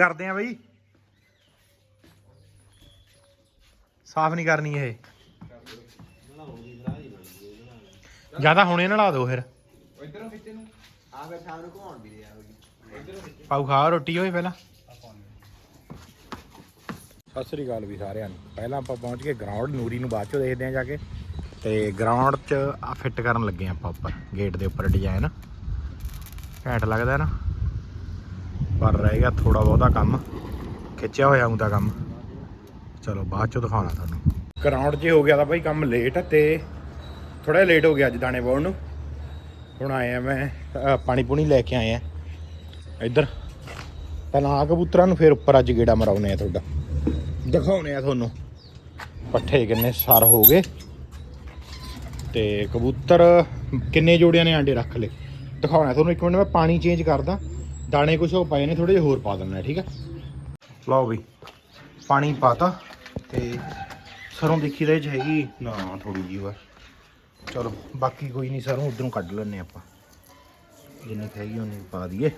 ਕਰਦੇ ਆ ਬਈ। ਸਾਫ਼ ਨਹੀਂ ਕਰਨੀ ਇਹ। ਜ਼ਿਆਦਾ ਹੁਣੇ ਨਲਾ ਦਿਓ ਫਿਰ। ਇਧਰੋਂ ਖਿੱਚੇ ਨੂੰ ਆ ਵੇ ਸ਼ਾਮ ਨੂੰ ਘੁਮਾਉਣ ਵੀ ਰਿਹਾ ਹੋਗੀ ਪਾਉ ਖਾ, ਰੋਟੀ ਹੋਈ ਪਹਿਲਾਂ। ਸਤਿ ਸ੍ਰੀ ਅਕਾਲ ਵੀ ਸਾਰਿਆਂ ਨੂੰ। ਪਹਿਲਾਂ ਆਪਾਂ ਪਹੁੰਚ ਕੇ ਗਰਾਊਂਡ ਨੂਰੀ ਨੂੰ ਬਾਅਦ ਚੋਂ ਦੇਖਦੇ ਆ ਜਾ ਕੇ। ਤੇ ਗਰਾਊਂਡ 'ਚ ਆ ਫਿੱਟ ਕਰਨ ਲੱਗੇ ਆਪਾਂ ਉੱਪਰ ਗੇਟ ਦੇ ਉੱਪਰ ਡਿਜ਼ਾਈਨ ਘੈਂਟ ਲੱਗਦਾ ਨਾ। ਪਰ ਰਹਿ ਗਿਆ ਥੋੜਾ ਬਹੁਤਾ ਕੰਮ। ਖਿੱਚਿਆ ਹੋਇਆ ਹੁੰਦਾ ਕੰਮ। ਚਲੋ ਬਾਅਦ ਚੋਂ ਦਿਖਾਉਣਾ ਤੁਹਾਨੂੰ। ਗਰਾਊਂਡ 'ਚ ਹੋ ਗਿਆ ਤਾਂ ਭਾਈ ਕੰਮ ਲੇਟ ਤੇ ਥੋੜਾ ਲੇਟ ਹੋ ਗਿਆ ਅੱਜ ਦਾਣੇ ਪਾਉਣ ਨੂੰ। ਹੁਣ ਆਇਆ ਮੈਂ ਪਾਣੀ ਪੂਣੀ ਲੈ ਕੇ ਆਇਆ ਇੱਧਰ ਪਹਿਲਾਂ ਆ ਕਬੂਤਰਾਂ ਨੂੰ ਫਿਰ ਉੱਪਰ ਅੱਜ ਗੇੜਾ ਮਰਾਉਨੇ ਆ ਤੁਹਾਡਾ। ਦਿਖਾਉਨੇ ਆ ਤੁਹਾਨੂੰ। ਪੱਠੇ ਕਿੰਨੇ ਸਰ ਹੋ ਗਏ। ਤੇ ਕਬੂਤਰ ਕਿੰਨੇ ਜੋੜਿਆਂ ਨੇ ਆਂਡੇ ਰੱਖ ਲਏ। ਦਿਖਾਉਣਾ ਤੁਹਾਨੂੰ ਇੱਕ ਮਿੰਟ, ਮੈਂ ਪਾਣੀ ਚੇਂਜ ਕਰਦਾ। ਦਾਣੇ ਕੁਛ ਉਹ ਪਏ ਨੇ ਥੋੜੇ ਜਿਹਾ ਹੋਰ ਪਾ ਦਿੰਦਾ ਠੀਕ ਆ ਲਓ ਵੀ ਪਾਣੀ ਪਾਤਾ ਤੇ ਸਰੋਂ ਦੇਖੀ ਦੇ 'ਚ ਹੈਗੀ। ਨਾ ਥੋੜੀ ਜਿਹੀ ਵਾ ਚਲੋ, ਬਾਕੀ ਕੋਈ ਨਹੀਂ, ਸਰੋਂ ਉਧਰੋਂ ਕੱਢ ਲੈਣੇ ਆਪਾਂ। ਜਿੰਨੀ ਕੁ ਹੈਗੀ ਉਨੀ ਕੁ ਪਾ ਦਈਏ।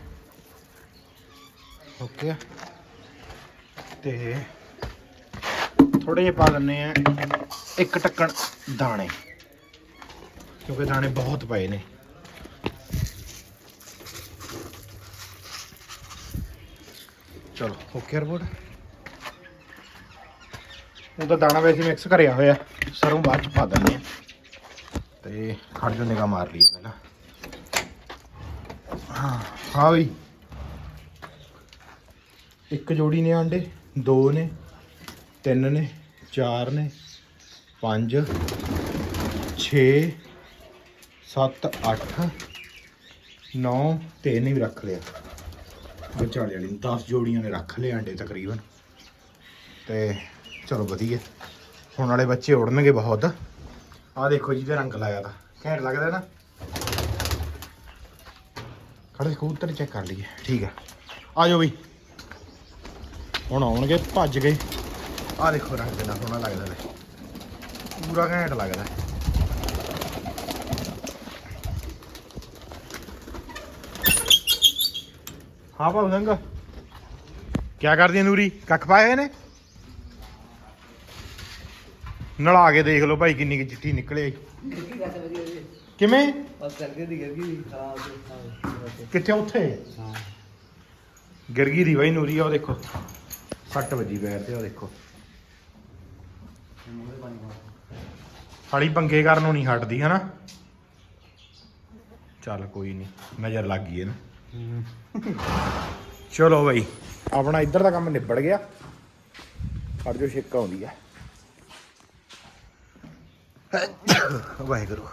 ਓਕੇ ਆ। ਤੇ ਥੋੜੇ ਜਿਹੇ ਪਾ ਦਿੰਨੇ ਆ ਇੱਕ ਟੱਕਣ ਦਾਣੇ। ਕਿਉਂਕਿ ਦਾਣੇ ਬਹੁਤ ਪਏ ਨੇ। ਚਲੋ। ਓਕੇ ਰਿਪੋਰਟ ਉਹਦਾ ਦਾਣਾ ਵੈਸੇ ਮਿਕਸ ਕਰਿਆ ਹੋਇਆ। ਸਰੋਂ ਬਾਅਦ ਚ ਪਾ ਦਿੰਦੇ ਆ। ਤੇ ਖੜ ਜੋ ਨਿਗਾ ਮਾਰ ਲਈ ਪਹਿਲਾਂ। ਹਾਂ ਹਾਂ ਵੀ ਇੱਕ ਜੋੜੀ ਨੇ ਆਂਡੇ, ਦੋ ਨੇ, ਤਿੰਨ ਨੇ, ਚਾਰ ਨੇ, ਪੰਜ 6 7 8 9 ਤੇ ਇਹਨੇ ਵੀ ਰੱਖ ਲਿਆ। ਵਿਚਾਲੇ ਵਾਲੀ ਨੂੰ 10 ਜੋੜੀਆਂ ਨੇ ਰੱਖ ਲਏ ਆਂਡੇ ਤਕਰੀਬਨ। ਤੇ ਚਲੋ ਵਧੀਆ। ਹੁਣ ਵਾਲੇ ਬੱਚੇ ਉੜਨਗੇ ਬਹੁਤ। ਆਹ ਦੇਖੋ ਜਿਹਦੇ ਰੰਗ ਲਾਇਆ ਤਾਂ। ਘੈਂਟ ਲੱਗਦਾ ਨਾ। ਖੜੇ ਕਬੂਤਰ ਚੈੱਕ ਕਰ ਲਈਏ। ਠੀਕ ਹੈ ਆ ਜਾਓ ਬਈ। ਹੁਣ ਆਉਣਗੇ, ਭੱਜ ਗਏ। ਆਹ ਦੇਖੋ ਰੰਗ ਕਿੰਨਾ ਸੋਹਣਾ ਲੱਗਦਾ ਲੈ ਪੂਰਾ ਘੈਂਟ ਲੱਗਦਾ। ਹਾਂ ਭਾਉ ਸਿੰਘ ਕੀ ਕਰਦੀ ਹੈ ਨੂਰੀ? ਕੱਖ ਪਾਏ ਹੋਏ ਨੇ ਨਲਾ ਕੇ ਦੇਖ ਲਓ ਭਾਈ ਕਿੰਨੀ ਕਿ ਚਿੱਟੀ ਨਿਕਲੇ। ਕੀ ਗੱਲ ਵਧੀਆ ਜੀ ਕਿਵੇਂ? ਬਸ ਕਰਕੇ ਦੀ ਗਿਰ ਗਈ ਖਰਾਬ ਕਿੱਥੇ ਉੱਥੇ ਹਾਂ ਗਿਰਗੀ ਦੀ ਬਾਈ ਨੂਰੀ ਆ ਉਹ ਦੇਖੋ। ਸੱਟ ਵੱਜੀ ਪੈਰ ਤੇ ਉਹ ਦੇਖੋ। ਸਾਲੀ ਪੰਗੇ ਕਰਨ ਨੂੰ ਨਹੀਂ ਹਟਦੀ, ਹਨਾ? ਚੱਲ ਕੋਈ ਨਹੀਂ, ਨਜ਼ਰ ਲੱਗ ਗਈ ਇਹਨੂੰ। ਚਲੋ ਬਾਈ। ਆਪਣਾ ਇੱਧਰ ਦਾ ਕੰਮ ਨਿਬੜ ਗਿਆ। ਫੜ ਜੋ ਛਿੱਕ ਆਉਂਦੀ ਹੈ ਵਾਹਿਗੁਰੂ।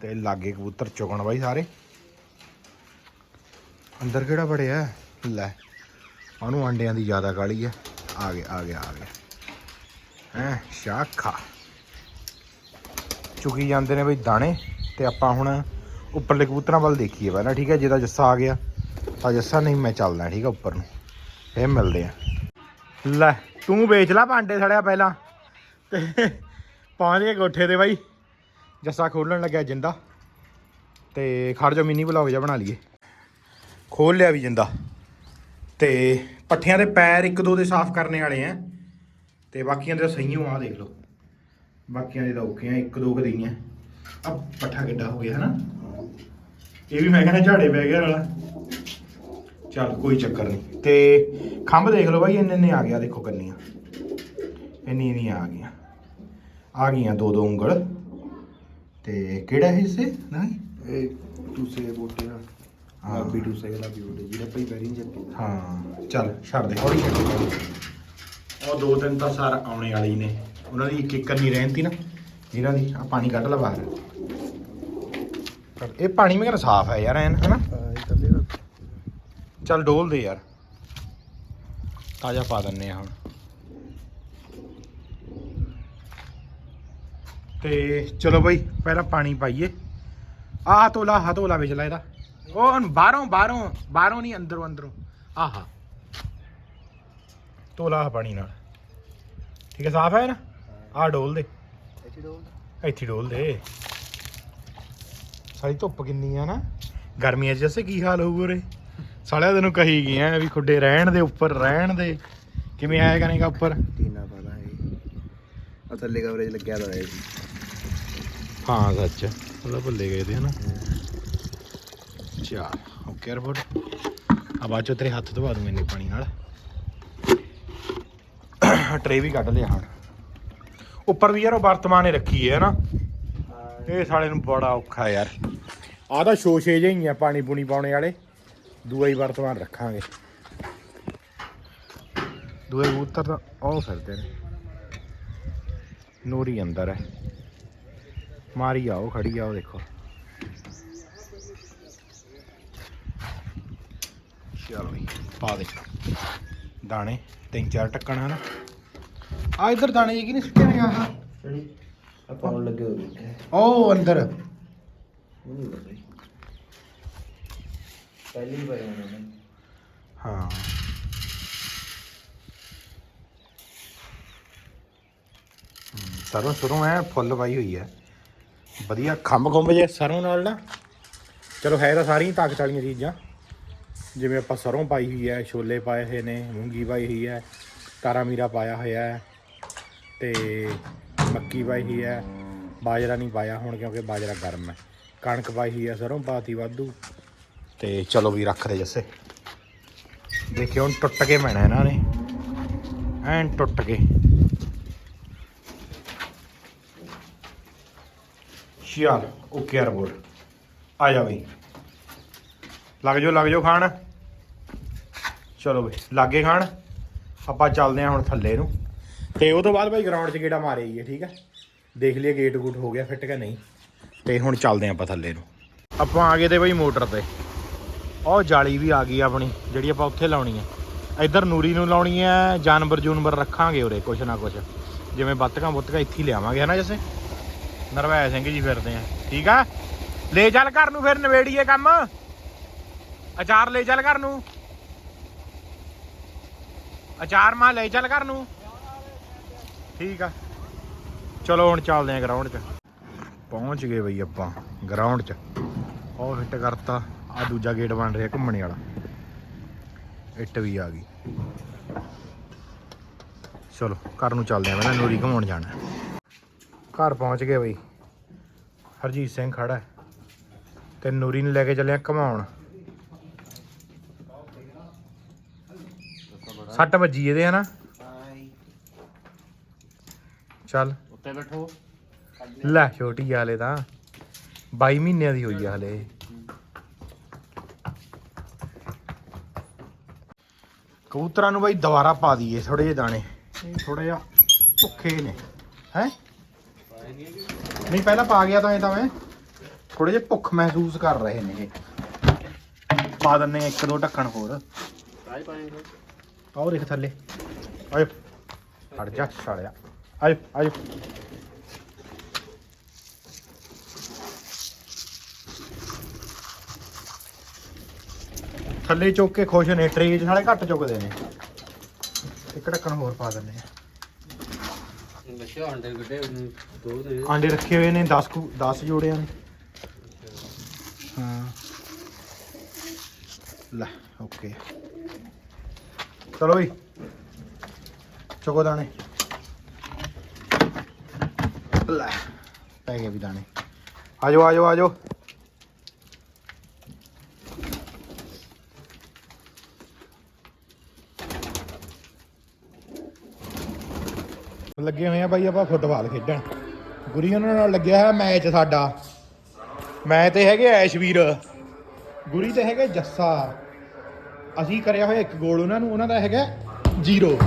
ਤੇ ਲਾਗੇ ਕਬੂਤਰ ਚੁਗਣ ਬਾਈ ਸਾਰੇ। ਅੰਦਰ ਕਿਹੜਾ ਬੜਿਆ ਲੈ ਉਹਨੂੰ ਅੰਡਿਆਂ ਦੀ ਜ਼ਿਆਦਾ ਕਾਲੀ ਹੈ ਆ ਗਿਆ ਆ ਗਿਆ ਆ ਗਿਆ। ਹੈ ਸ਼ਾਖਾ। ਚੁਗੀ ਜਾਂਦੇ ਨੇ ਬਈ ਦਾਣੇ ਤੇ ਆਪਾਂ ਹੁਣ ਉੱਪਰਲੇ ਕਬੂਤਰਾਂ ਵੱਲ ਦੇਖੀਏ ਪਹਿਲਾਂ, ਠੀਕ ਹੈ? ਜਿਹਦਾ ਜੱਸਾ ਆ ਗਿਆ। ਤਾਂ ਜੱਸਾ, ਨਹੀਂ, ਮੈਂ ਚੱਲਦਾ, ਠੀਕ ਹੈ, ਉੱਪਰ ਨੂੰ। ਇਹ ਮਿਲਦੇ ਆ ਲੈ, ਤੂੰ ਵੇਚ ਲੈ ਭਾਂਡੇ ਸੜਿਆ ਪਹਿਲਾਂ। ਤੇ ਪਹੁੰਚ ਗਏ ਕੋਠੇ ਤੇ ਬਾਈ। ਜੱਸਾ ਖੋਲਣ ਲੱਗਿਆ ਜਿੰਦਾ। ਤੇ ਖੜ ਜਾ ਮਿੰਨੀ ਬਲੌਗ ਜਿਹਾ ਬਣਾ ਲਈਏ। ਖੋਲ ਲਿਆ ਵੀ ਜਿੰਦਾ। ਤੇ ਪੱਠਿਆਂ ਦੇ ਪੈਰ ਇੱਕ ਦੋ ਦੇ ਸਾਫ਼ ਕਰਨੇ ਵਾਲੇ ਆ। ਤੇ ਬਾਕੀਆਂ ਦੇ ਸਹੀ ਹੋ ਆ, ਦੇਖ ਲਓ। ਬਾਕੀਆਂ ਦੇ ਤਾਂ ਔਖੇ ਆ, ਇੱਕ ਦੋ ਕਦਈਆਂ ਆ। ਪੱਠਾ ਕਿੱਡਾ ਹੋ ਗਿਆ, ਹਨਾ? ਇਹ ਵੀ ਮੈਂ ਕਹਿੰਦਾ ਝਾੜੇ ਪੈ ਗਿਆ ਵਾਲਾ ਚੱਲ ਕੋਈ ਚੱਕਰ ਨਹੀਂ। ਤੇ ਖੰਭ ਦੇਖ ਲਓ ਬਾਈ ਇੰਨੇ ਇੰਨੇ ਆ ਗਿਆ ਦੇਖੋ ਕੰਨੀਆਂ। ਇੰਨੀ ਇੰਨੀ ਆ ਗਈਆਂ। ਆ ਗਈਆਂ ਦੋ ਦੋ ਉਂਗਲ। ਤੇ ਕਿਹੜਾ ਹੈ ਇਸੇ ਨਹੀਂ? ਇਹ ਟੂਸੇ ਬੋਟੇ ਨਾਲ ਹਾਂ। ਲਾਬੀ ਟੂਸੇ ਦਾ ਲਾਬੀ ਬੋਟੇ ਜਿਹੜਾ ਪਈ ਬੈਰਿੰਗ ਜੱਟੀ ਹਾਂ ਚੱਲ ਛੱਡ ਦੇ। ਹੌਲੀ ਛੱਡ ਦੇ। ਉਹ ਦੋ ਦਿਨ ਤਾਂ ਸਾਰ ਆਉਣੇ ਵਾਲੇ ਨੇ। ਉਹਨਾਂ ਦੀ ਇੱਕ ਇੱਕ ਨਹੀਂ ਰਹਿੰਦੀ ਨਾ। ਜਿਨ੍ਹਾਂ ਦੀ ਆ ਪਾਣੀ ਕੱਢ ਲਾ ਬਾਹਰ। ਪਰ ਇਹ ਪਾਣੀ ਮੇਰਾ ਸਾਫ਼ ਹੈ ਯਾਰ ਐਨ ਹਨਾ? ਇਹ ਥੱਲੇ ਚੱਲ ਡੋਲ ਦੇ ਯਾਰ। ਤਾਜ਼ਾ ਪਾ ਦਿੰਨੇ ਆ ਹੁਣ। ਤੇ ਚਲੋ ਬਈ ਪਹਿਲਾਂ ਪਾਣੀ ਪਾਈਏ। ਆਹ ਤੋਲਾ ਆਹ ਤੋਲਾ ਵਿੱਚ ਲੈ ਇਹਦਾ। ਉਹ ਹੁਣ ਬਾਹਰੋਂ ਬਾਹਰੋਂ ਬਾਹਰੋਂ ਨਹੀਂ ਅੰਦਰੋਂ ਅੰਦਰੋਂ। ਆਹਾ। ਤੋਲਾ ਆਹ ਪਾਣੀ ਨਾਲ। ਠੀਕ ਹੈ ਸਾਫ਼ ਹੈ ਨਾ? ਆਹ ਡੋਲ ਦੇ। ਇੱਥੇ ਡੋਲ ਦੇ। ਸਾਰੀ ਧੁੱਪ ਕਿੰਨੀ ਆ ਨਾ। ਗਰਮੀਆਂ 'ਚ ਜੈਸੇ ਕੀ ਹਾਲ ਹੋਊਗਾ ਉਰੇ? ਸਾਲਿਆ ਤੈਨੂੰ ਕਹੀ ਗਏ ਆ ਵੀ ਖੁੱਡੇ ਰਹਿਣ ਦੇ ਉੱਪਰ ਰਹਿਣ ਦੇ। ਕਿਵੇਂ ਆਇਆ ਕਰੇਗਾ ਉੱਪਰ? ਟੀਨਾ ਪਤਾ ਹੈ ਆ ਥੱਲੇ ਕਵਰੇਜ ਲੱਗਿਆ ਤਾਂ ਹੈ ਜੀ ਹਾਂ ਸੱਚ। ਉਹਦਾ ਭੁੱਲੇ ਗਏ ਤੇ ਹਨਾ। ਚਾਲ ਓਕੇ ਰਿਪੋਰਟ ਆ ਬਾਅਦ ਚੋਂ ਤੇਰੇ ਹੱਥ ਧਵਾ ਦੂੰ ਇੰਨੇ ਪਾਣੀ ਨਾਲ। ਟਰੇ ਵੀ ਕੱਢ ਲਿਆ ਹੁਣ। ਉੱਪਰ ਵੀ ਯਾਰ ਉਹ ਵਰਤਮਾਨੇ ਰੱਖੀ ਹੈ ਨਾ। ਇਹ ਸਾਲੇ ਨੂੰ ਬੜਾ ਔਖਾ ਯਾਰ। ਆਹ ਤਾਂ ਸ਼ੋਸ਼ੇ ਜਿਹੇ ਹੀ ਆ ਪਾਣੀ ਪੂਣੀ ਪਾਉਣੇ ਵਾਲੇ। ਦੂਆ ਹੀ ਵਰਤਮਾਨ ਰੱਖਾਂਗੇ। ਦੂਏ ਕਬੂਤਰ ਤਾਂ ਉਹ ਫਿਰਦੇ ਨੇ। ਨੂਰੀ ਅੰਦਰ ਹੈ ਮਾਰੀ ਆਓ ਖੜੀ ਆਓ ਦੇਖੋ। ਚਲੋ ਪਾ ਦੇ। ਦਾਣੇ ਤਿੰਨ ਚਾਰ ਟੱਕਣ ਹਨ। ਆ ਇਧਰ ਦਾਣੇ ਜੀ ਕਿ ਨਹੀਂ ਸੁੱਟੇ ਨੇ ਆਹ? ਆ ਪਾਉਣ ਲੱਗੇ ਹੋ ਗਏ ਉਹ ਅੰਦਰ। ਉਹ ਨਹੀਂ ਪਤਾ ਜੀ ਪਹਿਲੀ ਹੀ ਪਾਇਆ ਉਹਨਾਂ ਨੇ ਹਾਂ। ਹਮ, ਸਰੋਂ ਸਰੋਂ ਐ ਫੁੱਲ ਪਾਈ ਹੋਈ ਹੈ ਵਧੀਆ ਖੰਭ ਖੁੰਭ ਜੇ ਸਰੋਂ ਨਾਲ ਨਾ। ਚਲੋ ਹੈ ਤਾਂ ਸਾਰੀਆਂ ਤਾਕਤ ਵਾਲੀਆਂ ਚੀਜ਼ਾਂ। ਜਿਵੇਂ ਆਪਾਂ ਸਰੋਂ ਪਾਈ ਹੋਈ ਹੈ ਛੋਲੇ ਪਾਏ ਹੋਏ ਨੇ ਮੂੰਗੀ ਪਾਈ ਹੋਈ ਹੈ ਤਾਰਾ ਮੀਰਾ ਪਾਇਆ ਹੋਇਆ ਹੈ ਤੇ ਮੱਕੀ ਪਾਈ ਹੋਈ ਹੈ ਬਾਜਰਾ ਨਹੀਂ ਪਾਇਆ ਹੁਣ ਕਿਉਂਕਿ ਬਾਜਰਾ ਗਰਮ ਹੈ ਕਣਕ ਪਾਈ ਹੋਈ ਹੈ ਸਰੋਂ, ਪਾਤੀ ਵਾਧੂ। ਤੇ ਚਲੋ ਵੀ ਰੱਖ ਦੇ ਜੱਸੇ। ਦੇਖਿਓ, ਹੁਣ ਟੁੱਟ ਕੇ ਪੈਣਾ ਇਹਨਾਂ ਨੇ। ਐਨ ਟੁੱਟ ਕੇ। ਚੱਲ ਓਕੇ ਯਾਰ ਬੋਲ। ਆ ਜਾ ਬਈ। ਲੱਗ ਜਾਓ ਲੱਗ ਜਾਓ ਖਾਣ। ਚਲੋ ਬਈ, ਲਾਗੇ ਖਾਣ। ਆਪਾਂ ਚੱਲਦੇ ਹਾਂ ਹੁਣ ਥੱਲੇ ਨੂੰ। ਤੇ ਉਹ ਤੋਂ ਬਾਅਦ ਬਈ ਗਰਾਊਂਡ 'ਚ ਗੇੜਾ ਮਾਰੇ ਹੀ ਠੀਕ ਹੈ? ਦੇਖ ਲਈਏ ਗੇਟ ਗੂਟ ਹੋ ਗਿਆ ਫਿੱਟ ਕਿ ਨਹੀਂ। ਤੇ ਹੁਣ ਚੱਲਦੇ ਹਾਂ ਆਪਾਂ ਥੱਲੇ ਨੂੰ। ਆਪਾਂ ਆ ਗਏ ਤੇ ਬਈ ਮੋਟਰ ਤੇ। ਉਹ ਜਾਲੀ ਵੀ ਆ ਗਈ ਆਪਣੀ, ਜਿਹੜੀ ਆਪਾਂ ਉੱਥੇ ਲਾਉਣੀ ਹੈ ਇੱਧਰ ਨੂਰੀ ਨੂੰ ਲਾਉਣੀ ਹੈ ਜਾਨਵਰ ਜੂਨਵਰ ਰੱਖਾਂਗੇ ਉਰੇ, ਕੁਛ ਨਾ ਕੁਛ। ਜਿਵੇਂ ਬੱਤਕਾਂ ਬੁੱਤਕਾਂ ਇੱਥੇ ਹੀ ਲਿਆਵਾਂਗੇ, ਹਨਾ ਜੈਸੇ? ਨਰਵੈ ਸਿੰਘ ਜੀ ਫਿਰਦੇ ਆ। ਠੀਕ ਆ? ਲੈ ਚੱਲ ਘਰ ਨੂੰ ਫਿਰ ਨਵੇੜੀਏ ਕੰਮ। ਅਚਾਰ ਲੈ ਚੱਲ ਘਰ ਨੂੰ। ਅਚਾਰ ਮਾ, ਲੈ ਚੱਲ ਘਰ ਨੂੰ। ਠੀਕ ਆ। ਚਲੋ ਹੁਣ ਚੱਲਦੇ ਆ ਗਰਾਊਂਡ 'ਚ। ਪਹੁੰਚ ਗਏ ਬਈ ਆਪਾਂ ਗਰਾਊਂਡ 'ਚ। ਉਹ ਫਿੱਟ ਕਰਤਾ ਆ ਦੂਜਾ ਗੇਟ ਬਣ ਰਿਹਾ ਘੁੰਮਣੇ ਵਾਲਾ। ਇੱਟ ਵੀ ਆ ਗਈ। ਚਲੋ ਘਰ ਨੂੰ ਚੱਲਦੇ ਆ ਪਹਿਲਾਂ ਨੂਰੀ ਘੁਮਾਉਣ ਜਾਣਾ। ਘਰ ਪਹੁੰਚ ਗਏ ਬਈ। ਹਰਜੀਤ ਸਿੰਘ ਖੜਾ ਤੇ ਨੂਰੀ ਨੂੰ ਲੈ ਕੇ ਚੱਲੇ ਆ ਘੁਮਾਉਣ। ਸੱਟ ਵੱਜੀ ਇਹਦੇ ਹਨਾ? ਚੱਲ। ਉੱਤੇ ਬੈਠੋ। ਲੈ, ਛੋਟੀ ਆ ਹਲੇ ਤਾਂ। 22 ਮਹੀਨਿਆਂ ਦੀ ਹੋਈ ਆ ਹਲੇ। ਕਬੂਤਰਾਂ ਨੂੰ ਬਾਈ ਦੁਬਾਰਾ ਪਾ ਦਈਏ ਥੋੜੇ ਜਿਹੇ ਦਾਣੇ। ਥੋੜਾ ਜਿਹਾ ਭੁੱਖੇ ਨੇ। ਹੈ? ਨਹੀਂ, ਪਹਿਲਾਂ ਪਾ ਗਿਆ ਤਾਂ ਇਹ ਤਾਂ ਮੈਂ। ਥੋੜੇ ਜਿਹੇ ਭੁੱਖ ਮਹਿਸੂਸ ਕਰ ਰਹੇ ਨੇ ਇਹ। ਪਾ ਦਿੰਨੇ ਇੱਕ, ਦੋ ਢੱਕਣ ਹੋਰ। ਕਾਈ ਪਾਏਂਗੇ ਆਓ ਦੇਖ ਥੱਲੇ। ਆਜੋ ਹਟ ਜਾ, ਸਾਲਿਆ। ਆਜੋ ਆਜੋ ਥੱਲੇ ਚੁੱਕ ਕੇ ਖੁਸ਼ ਨੇ ਟਰੇ 'ਚ ਨਾਲੇ ਘੱਟ ਚੁੱਕਦੇ ਨੇ। ਇੱਕ ਢੱਕਣ ਹੋਰ ਪਾ ਦਿੰਦੇ ਆ। ਬੱਚੇ ਅੰਡੇ ਗੱਡੇ ਦੋ ਦੇ। ਆਂਡੇ ਰੱਖੇ ਹੋਏ ਨੇ 10 ਕੁ 10 ਜੋੜਿਆਂ ਨੇ। ਹਾਂ। ਲੈ ਓਕੇ। ਚਲੋ ਵੀ ਚੁਕੋ ਦਾਣੇ। ਲੈ ਪੈ ਗਏ ਵੀ ਦਾਣੇ। ਆਜੋ ਆਜੋ ਆਜੋ ਲੱਗੇ ਹੋਏ ਆ ਬਾਈ, ਆਪਾਂ ਫੁੱਟਬਾਲ ਖੇਡਣ। ਗੁਰੀ ਉਹਨਾਂ ਨਾਲ ਲੱਗਿਆ ਹੋਇਆ ਮੈਚ ਸਾਡਾ। ਮੈਂ ਤੇ ਹੈਗੇ ਐਸ਼ਵੀਰ। ਗੁਰੀ ਤੇ ਹੈਗੇ ਜੱਸਾ। ਅਸੀਂ ਕਰਿਆ ਹੋਇਆ ਇੱਕ ਗੋਲ ਉਹਨਾਂ ਨੂੰ, ਉਹਨਾਂ ਦਾ ਹੈਗਾ ਜ਼ੀਰੋ।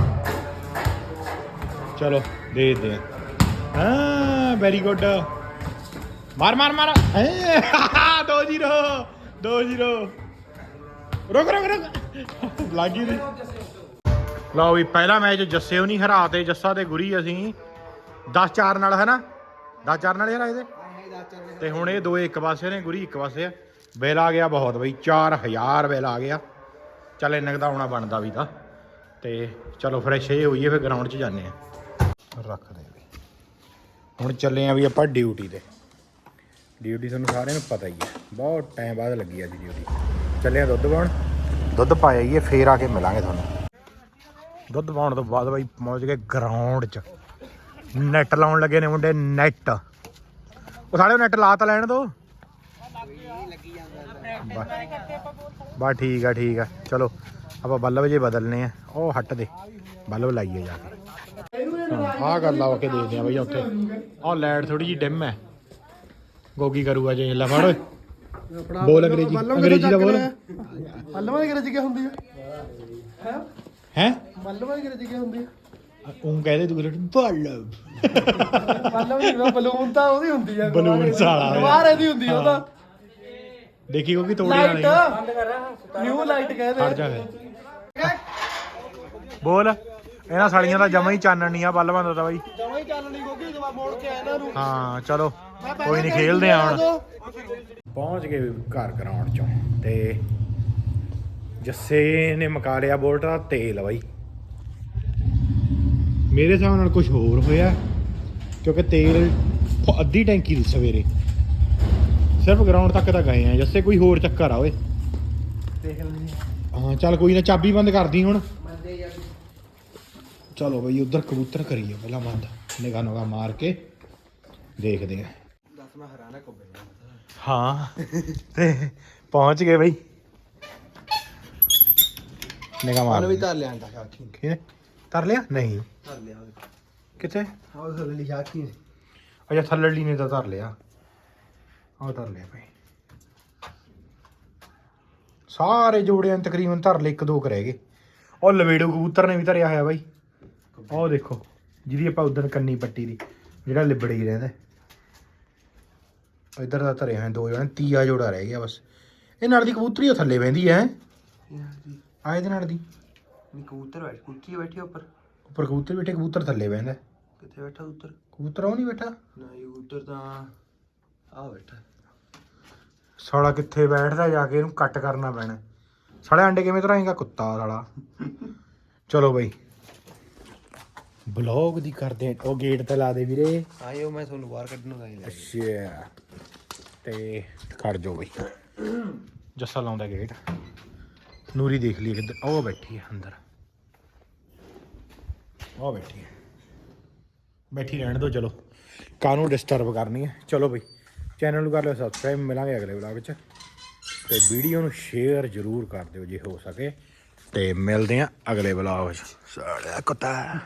ਚਲੋ, ਦੇ ਦੇ ਹਾਂ ਵੈਰੀ ਗੁੱਡ ਮਾਰ ਮਾਰ ਮਾਰ। ਹੈ 2-0 2-0 ਰੁਕ ਰੁਕ ਰੁਕ। ਲੱਗੀ ਨਹੀਂ ਲਓ ਵੀ ਪਹਿਲਾ ਮੈਚ ਜੱਸੇ ਉਹ ਨਹੀਂ ਹਰਾਤੇ ਜੱਸਾ ਤੇ ਗੁਰੀ ਅਸੀਂ 10-4 ਨਾਲ, ਹੈ ਨਾ? 10-4 ਨਾਲ ਹਰਾਏ ਤੇ? ਤੇ ਹੁਣ ਇਹ ਦੋਏ ਇੱਕ ਪਾਸੇ ਨੇ, ਗੁਰੀ ਇੱਕ ਪਾਸੇ ਆ। ਬਿੱਲ ਆ ਗਿਆ ਬਹੁਤ ਬਈ 4000 ਬਿੱਲ ਆ ਗਿਆ। ਚੱਲ ਇੰਨਾ ਕੁ ਤਾਂ ਆਉਣਾ ਬਣਦਾ ਵੀ ਤਾਂ। ਤੇ ਚਲੋ ਫਰੈਸ਼ ਇਹ ਹੋਈਏ ਫਿਰ ਗਰਾਊਂਡ 'ਚ ਜਾਂਦੇ ਆ। ਰੱਖ ਦੇ ਵੀ। ਹੁਣ ਚੱਲੇ ਆ ਵੀ ਆਪਾਂ ਡਿਊਟੀ ਤੇ। ਡਿਊਟੀ ਤੁਹਾਨੂੰ ਸਾਰਿਆਂ ਨੂੰ ਪਤਾ ਹੀ ਹੈ ਬਹੁਤ ਟਾਈਮ ਬਾਅਦ ਲੱਗੀ ਅੱਜ ਡਿਊਟੀ ਚੱਲੇ ਆ ਦੁੱਧ ਪਾਉਣ। ਦੁੱਧ ਪਾਇਆ ਹੀ ਫੇਰ ਆ ਕੇ ਮਿਲਾਂਗੇ ਤੁਹਾਨੂੰ। ਦੁੱਧ ਪਾਉਣ ਤੋਂ ਬਾਅਦ ਬਾਈ ਪਹੁੰਚ ਗਏ ਗਰਾਊਂਡ 'ਚ। ਨੈਟ ਲਾਉਣ ਲੱਗੇ ਨੇ ਮੁੰਡੇ ਨੈਟ ਉਹ ਸਾਲੇ ਨੈਟ ਲਾ ਤਾਂ ਲੈਣ ਦੋ। ਬਾ ਠੀਕ ਆ ਠੀਕ ਆ। ਚਲੋ ਆਪਾਂ ਬੱਲਬ ਜੇ ਬਦਲਨੇ ਆ ਉਹ ਹੱਟ ਦੇ। ਬੱਲਬ ਲਾਈਏ ਜਾ ਕੇ। ਆਹ ਗੱਲ ਲਾ ਕੇ ਦੇਖਦੇ ਆ ਬਈ ਉੱਥੇ। ਆਹ ਲਾਈਟ ਥੋੜੀ ਜੀ ਡਿਮ ਹੈ। ਗੋਗੀ ਕਰੂਗਾ ਜੇ ਲੈ ਫੜ। ਬੋਲ ਅੰਗਰੇਜ਼ੀ ਅੰਗਰੇਜ਼ੀ ਦਾ ਬੋਲ। ਮੱਲਵਾਂ ਦੀ ਅੰਗਰੇਜ਼ੀ ਕੀ ਹੁੰਦੀ ਹੈ? ਹੈ? ਹੈ? ਮੱਲਵਾਂ ਦੀ ਅੰਗਰੇਜ਼ੀ ਕੀ ਹੁੰਦੀ ਹੈ? ਉਹ ਕਹਦੇ ਤੂੰ ਬੱਲਬ ਮੱਲਵਾਂ ਦੀ ਬਲੂਨ ਤਾਂ ਉਹਦੀ ਹੁੰਦੀ ਹੈ ਬਲੂਨ ਸਾਲਾ ਬਾਹਰ ਇਹਦੀ ਹੁੰਦੀ ਆ ਉਹ ਤਾਂ। ਦੇਖੀ ਕੋ ਕੀ ਤੋੜੀ ਲਾਈਟ ਵਾਲੀ। ਨਿਊ ਲਾਈਟ ਹਟ ਕਹਦੇ ਜਾ ਬੋਲ। ਇਹਨਾਂ ਸਾਲੀਆਂ ਦਾ ਜਮਾ ਹੀ ਚਾਨਣ ਨਹੀਂ ਆ ਬੱਲਬਾਂ ਦਾ ਤਾਂ ਬਾਈ। ਜਮਾਂ ਹੀ ਚੱਲਣੀ ਕਿਉਂਕਿ ਜਮਾ ਮੋੜ ਕੇ ਆਇਆ ਇਹਨਾਂ ਨੂੰ ਹਾਂ ਚਲੋ। ਕੋਈ ਨਹੀਂ ਖੇਲਦੇ ਆ ਹੁਣ। ਪਹੁੰਚ ਗਏ ਘਰ ਗਰਾਊਂਡ ਚੋਂ ਤੇ ਜੱਸੇ ਨੇ ਮਕਾ ਲਿਆ ਬੋਲਟ ਦਾ ਤੇਲ ਬਾਈ। ਮੇਰੇ ਹਿਸਾਬ ਨਾਲ ਕੁਝ ਹੋਰ ਹੋਇਆ ਕਿਉਂਕਿ ਤੇਲ ਅੱਧੀ ਟੈਂਕੀ ਦੀ ਸਵੇਰੇ। ਸਿਰਫ ਗਰਾਊਂਡ ਤੱਕ ਤਾਂ ਗਏ ਆ ਜੱਸੇ ਕੋਈ ਹੋਰ ਚੱਕਰ ਆ ਓਏ। ਦੇਖ ਲੈਂਦੇ ਹਾਂ ਚੱਲ ਕੋਈ ਨਾ ਚਾਬੀ ਬੰਦ ਕਰਦੀ ਹੁਣ। ਚਲੋ ਬਈ ਉਧਰ ਕਬੂਤਰ ਕਰੀਏ ਪਹਿਲਾਂ ਬੰਦ। ਨਿਗਾਹ ਨਗਾ ਮਾਰ ਕੇ ਦੇਖਦੇ ਆ। ਦੱਸ ਮੈਂ ਹਰਾਣਾ ਕੋਬੇ ਹਾਂ ਤੇ ਪਹੁੰਚ ਗਏ ਬਈ। ਨਿਗਾਹ ਮਾਰ ਵੀ ਧਰ ਲਿਆ ਅੰਦਾ ਆਖੀ ਕਿਹਨੇ ਤਰ ਲਿਆ? ਨਹੀਂ। ਧਰ ਲਿਆ ਕਿੱਥੇ? ਆਹ ਥੱਲੇ ਲਿਖਿਆ ਆਖੀ ਨੇ? ਅੱਛਾ ਥੱਲੜੀ ਨੇ ਤਾਂ ਧਰ ਲਿਆ। ਆਹ ਧਰ ਲਿਆ ਬਈ ਸਾਰੇ ਜੋੜਿਆਂ ਨੇ ਤਕਰੀਬਨ ਧਰ ਲਏ ਇੱਕ ਦੋ ਕੁ ਰਹਿ ਗਏ। ਉਹ ਲਵੇੜੋ ਕਬੂਤਰ ਨੇ ਵੀ ਧਰਿਆ ਹੋਇਆ ਬਾਈ। ਉਹ ਦੇਖੋ ਜਿਹਦੀ ਆਪਾਂ ਉਧਰ ਕੰਨੀ ਪੱਟੀ ਦੀ ਜਿਹੜਾ ਲਿਬੜ ਹੀ ਰਹਿੰਦਾ। ਇੱਧਰ ਦਾ ਧਰੇ ਹੋਏ ਦੋ ਜਣੇ ਤੀਆ ਜੋੜਾ ਰਹਿ ਗਿਆ ਬਸ। ਇਹ ਨਾਲ ਦੀ ਕਬੂਤਰੀ ਉਹ ਥੱਲੇ ਬਹਿੰਦੀ ਹੈ ਆ ਇਹਦੇ ਨਾਲ ਦੀ ਨੀ ਕਬੂਤਰ ਬੈਠ ਕੁੱਤੀ ਬੈਠੀ ਉੱਪਰ। ਉੱਪਰ ਕਬੂਤਰ ਬੈਠੇ ਕਬੂਤਰ ਥੱਲੇ ਬਹਿੰਦਾ। ਕਿੱਥੇ ਬੈਠਾ ਉੱਤਰ ਕਬੂਤਰ ਉਹ ਨਹੀਂ ਬੈਠਾ। ਨਹੀਂ ਉੱਤਰ ਤਾਂ ਆ ਬੈਠਾ। ਸਾਲਾ ਕਿੱਥੇ ਬੈਠਦਾ ਜਾ ਕੇ ਇਹਨੂੰ ਕੱਟ ਕਰਨਾ ਪੈਣਾ। ਸਾਲੇ ਅੰਡੇ ਕਿਵੇਂ ਧਰਾਏਗਾ ਕੁੱਤਾ ਸਾਲਾ। ਚਲੋ ਬਈ। ਬਲੌਗ ਦੀ ਕਰਦੇ ਉਹ ਗੇਟ ਤੇ ਲਾ ਦੇ ਵੀਰੇ। ਆਇਓ ਮੈਂ ਤੁਹਾਨੂੰ ਬਾਹਰ ਕੱਢਣ ਹੀ ਲੈ ਅੱਛਾ। ਤੇ ਖੜ ਜਾਓ ਬਈ। ਜੱਸਾ ਲਾਉਂਦਾ ਗੇਟ ਨੂਰੀ ਦੇਖ ਲਈ ਕਿੱਧਰ ਉਹ ਬੈਠੀ ਹੈ ਅੰਦਰ। ਉਹ ਬੈਠੀ ਹੈ। ਬੈਠੀ ਰਹਿਣ ਦਿਓ, ਚਲੋ। ਕਾਹਨੂੰ ਡਿਸਟਰਬ ਕਰਨੀ ਹੈ? ਚਲੋ ਬਈ ਚੈਨਲ ਨੂੰ ਕਰ ਲਿਓ ਸਬਸਕ੍ਰਾਈਬ ਮਿਲਾਂਗੇ ਅਗਲੇ ਵਲੌਗ 'ਚ ਤੇ ਵੀਡੀਓ ਨੂੰ ਸ਼ੇਅਰ ਜ਼ਰੂਰ ਕਰ ਦਿਓ ਜੇ ਹੋ ਸਕੇ। ਤੇ ਮਿਲਦੇ ਆ ਅਗਲੇ ਵਲੌਗ 'ਚ ਸਾਲਿਆ ਕੁੱਤਾ।